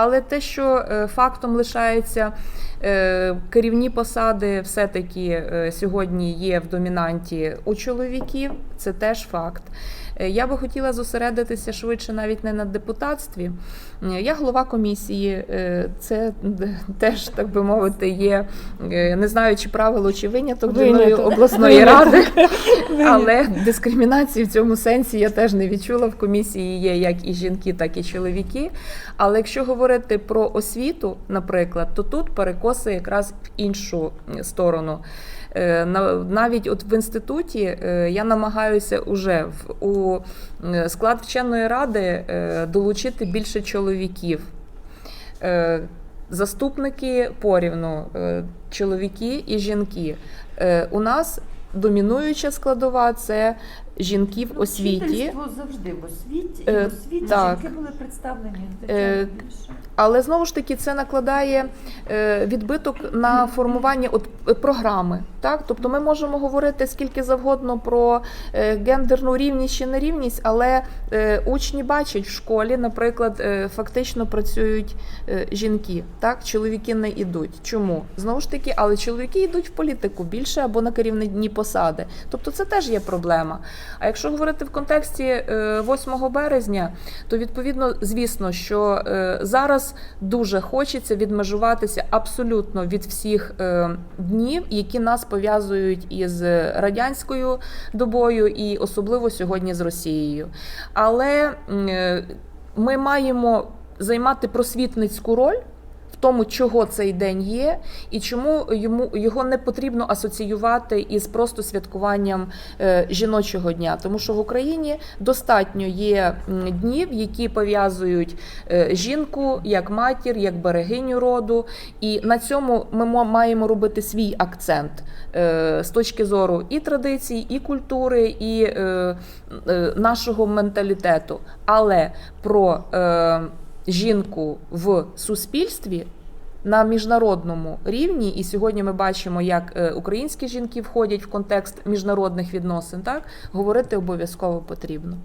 Але те, що е, фактом лишається, е, керівні посади все-таки е, сьогодні є в домінанті у чоловіків, це теж факт. Я би хотіла зосередитися швидше навіть не на депутатстві. Я голова комісії, це теж, так би мовити, є не знаю, чи правило, чи виняток Виняток. дрібної обласної Виняток. ради. Але дискримінації в цьому сенсі я теж не відчула. В комісії є як і жінки, так і чоловіки. Але якщо говорити про освіту, наприклад, то тут перекоси якраз в іншу сторону. Е, Навіть от в інституті е, я намагаюся уже у склад вченої ради е, долучити більше чоловіків. Заступники порівну, чоловіки і жінки. У нас домінуюча складова це жінки в освіті. Вчительство завжди в освіті, і в освіті так. жінки були представлені Е. Але знову ж таки це накладає е, відбиток на формування от е, програми. Так, тобто ми можемо говорити скільки завгодно про е, гендерну рівність чи нерівність, але е, учні бачать в школі, наприклад, е, фактично працюють жінки. Так, чоловіки не йдуть. Чому? Знову ж таки, але чоловіки йдуть в політику більше або на керівні посади. Тобто це теж є проблема. А якщо говорити в контексті е, 8 березня, то відповідно, звісно, що зараз дуже хочеться відмежуватися абсолютно від всіх днів, які нас пов'язують із радянською добою, і особливо сьогодні з Росією. Але е, ми маємо займати просвітницьку роль. В тому, чого цей день є, і чому йому його не потрібно асоціювати із просто святкуванням е, жіночого дня, тому що в Україні достатньо є днів, які пов'язують е, жінку як матір, як берегиню роду. І на цьому ми маємо робити свій акцент е, з точки зору і традицій, і культури, і нашого менталітету. Але про жінку в суспільстві. На міжнародному рівні, і сьогодні ми бачимо, як е, українські жінки входять в контекст міжнародних відносин, так говорити обов'язково потрібно.